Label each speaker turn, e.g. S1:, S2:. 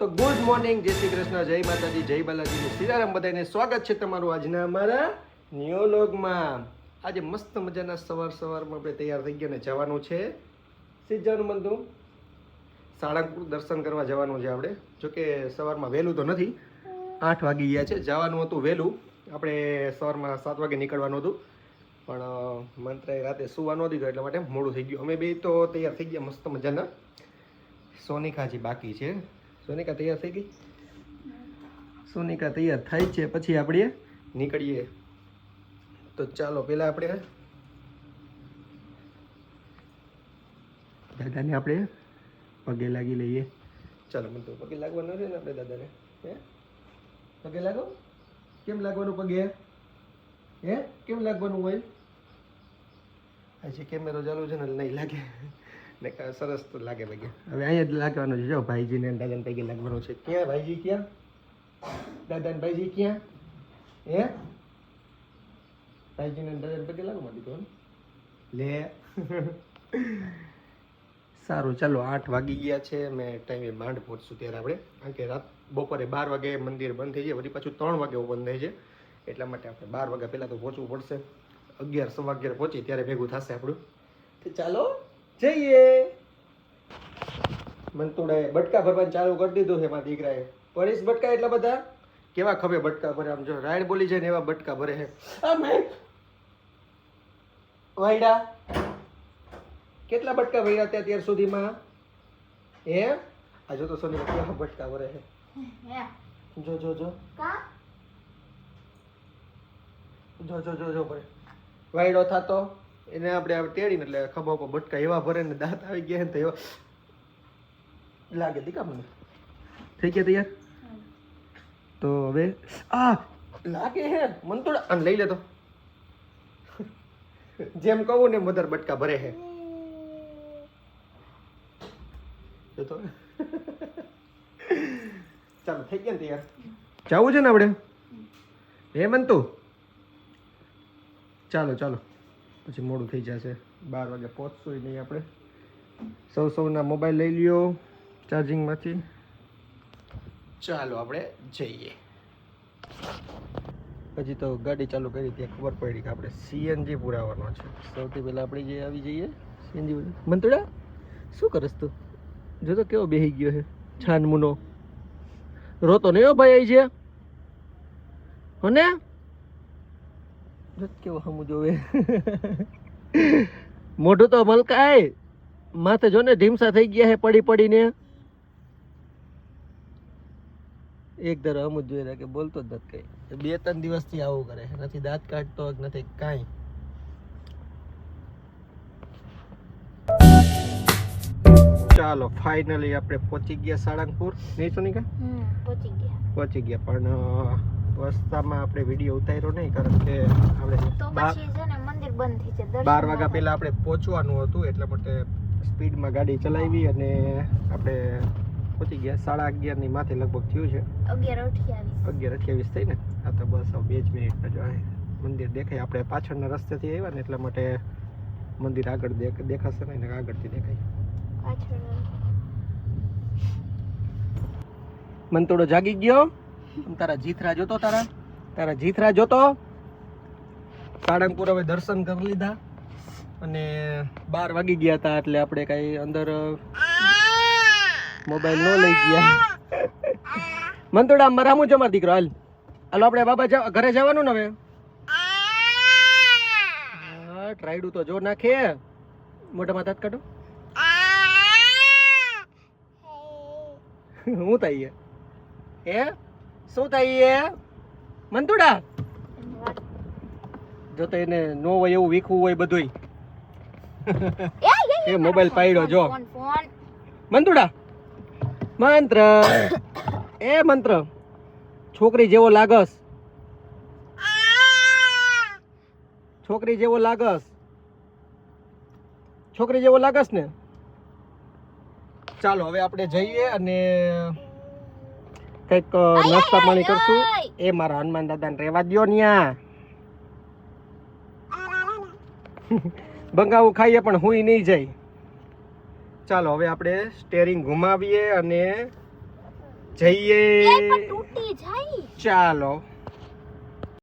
S1: તો good morning જય શ્રી કૃષ્ણ જય માતાજી જય બાલાજી. સીતારામ બધાને સ્વાગત છે તમારું આજના અમારા નિયોલોગમાં આજે મસ્ત મજાના સવાર સવારમાં આપણે તૈયાર થઈ ગયા ને જવાનું છે. સિદ્ધાનું બંધુ સાળંગપુર દર્શન કરવા જવાનું છે આપણે. જોકે સવારમાં વહેલું તો નથી. આઠ વાગી ગયા છે. જવાનું હતું વહેલું. આપણે સવારમાં સાત વાગે નીકળવાનું હતું. પણ અ, રાતે સુવાનું ન દીધો એટલા માટે મોડું થઈ ગયું. અમે બે તો તૈયાર થઈ ગયા મસ્ત મજાના. સોની હજી બાકી છે. સોનિકા તૈયાર થઈ ગઈ? સોનિકા તૈયાર થાય છે. પછી આપણે નીકળીએ. તો ચાલો, પેલા આપણે દાદાને આપણે પગે લાગી લઈએ. ચાલો, મને તો પગે લાગવાનું છે ને આપણે દાદાને. હે? પગે લાગો? કેમ લાગવાનું પગે? હે? કેમ લાગવાનું હોય? આજે કેમેરો ચાલુ છે ને નહીં લાગે. ને સરસ તો લાગે ભાઈ હવે અહીંયા જ લાગવાનું છે, જો, ભાઈજીને દાદાને પગે લાગવાનું છે. ક્યાં ભાઈજી ક્યાં? દાદાને ભાઈજી ક્યાં? હે? ભાઈજીને દાદાને પગે લાગવા તો લે. સારું, ચાલો, આઠ વાગી ગયા છે. મેં ટાઈમે માંડ પહોંચશું ત્યારે આપણે. કારણ કે રાત, બપોરે બાર વાગે મંદિર બંધ થઈ જાય. વળી પાછું ત્રણ વાગે બંધ થાય છે. એટલા માટે આપણે બાર વાગ્યા પહેલાં તો પહોંચવું પડશે. અગિયાર, સવા અગિયાર પહોંચી ત્યારે ભેગું થશે આપણું. તો ચાલો. જઈએ. મંતુડાએ બટકા ભરવાનું ચાલુ કરી દીધું છે મારા દીકરાએ. પરેશ બટકા એટલા બધા? કેવા ખભે બટકા ભરે? આમ જો રાયડ બોલી જાય ને એવા બટકા ભરે છે. વાયડા. કેટલા બટકા ભર્યા હતા અત્યાર સુધીમાં? હે? આ જો તો સોની કેવા બટકા ભરે છે. જો જો જો. જો જો જો જો ભરે. વાયડો થતો. એને આપણે આપણે એટલે ખભા ઉપર બટકા એવા ભરે ને દાંત આવી ગયા ને તો એવા લાગે દીકા મને. થઈ ગયા તૈયાર? તો હવે, આ લાગે હે, મન તો આને લઈ લેતો જેમ કહું ને મધર બટકા ભરે હે. તો ચાલો, થઈ ગયા ને તૈયાર? જવું છે ને આપણે? હે મંતુ ચાલો ચાલો. પછી મોડું થઈ જશે. બાર વાગે પહોંચશું નહીં આપણે. સૌ સૌના મોબાઈલ લઈ લ્યો ચાર્જિંગમાંથી. ચાલો આપણે જઈએ. પછી તો ગાડી ચાલુ કરી ત્યાં ખબર પડી કે આપણે સીએનજી પુરાવાનો છે. સૌથી પહેલાં આપણે જે આવી જઈએ સીએનજી મંતુડા શું કરસ તું? જો તો કેવો બેહી ગયો છે છાનમુનો. રોતો નહીં ભાઈ આવી છે તો કેવો હમું જોવે. મોઢું તો મલકાય. માથે જો ને ઢીમસા થઈ ગયા હે પડી પડીને. એક ધારો અમુક જોઈ રહ્યા કે બોલતો જ નથી કઈ. બે ત્રણ દિવસથી આવું કરે નથી દાંત કાઢતો નથી કાંઈ. ચાલો ફાઇનલી આપણે પહોંચી ગયા સાળંગપુર. નહીં સોનિકા?
S2: પહોંચી ગયા.
S1: પહોંચી ગયા પણ રસ્તામાં આપણે વીડિયો ઉતાર્યો નહીં કારણ કે આપણે બાર વાગ્યા પહેલાં આપણે પહોંચવાનું હતું એટલા માટે સ્પીડમાં ગાડી ચલાવી અને આપણે પહોંચી ગયા. સાડા અગિયારની માથે લગભગ થયું છે.
S2: અગિયાર અઠ્યાવીસ.
S1: થઈ ને? આ તો બસ બે જ મિનિટ જ મંદિર દેખાય. આપણે પાછળના રસ્તેથી આવ્યા ને એટલા માટે મંદિર આગળ દેખ દેખાશે ને આગળથી દેખાય.
S2: પાછળ
S1: મંતોડો જાગી ગયો? તારા જીથરા જોતો તારા? તારા જીથરા જોતો? સાળંગપુર હવે દર્શન કરી લીધા અને બાર વાગી ગયા હતા એટલે આપણે કઈ અંદર મોબાઈલ નો લઈ ગયા. મંતોડા મરામું જમા દીકરો હાલ. હાલો આપણે બાબા ઘરે જવાનું ને હવે. ટ્રાયડું તો જો નાખે. મોટામાં દાંત કાઢો. હું થાય એ? શું થાય એ? મંતુડા? જો તો એને નો હોય એવું વીખવું હોય બધુંય. એ મોબાઈલ પાડ્યો જો. મંતુડા? મંત્ર. એ મંત્ર. છોકરી જેવો લાગસ. છોકરી જેવો લાગસ. છોકરી જેવો લાગસ ને? ચાલો હવે આપણે જઈએ અને કંઈક નાસ્તા પાણી કરશું? એ મારા હનુમાન દાદાને રહેવા દ્યો ન્યા. બંગાવું ખાઈએ પણ હુંય નહીં જાય. ચાલો હવે આપણે સ્ટેરિંગ ઘુમાવીએ અને જઈએ. ચાલો.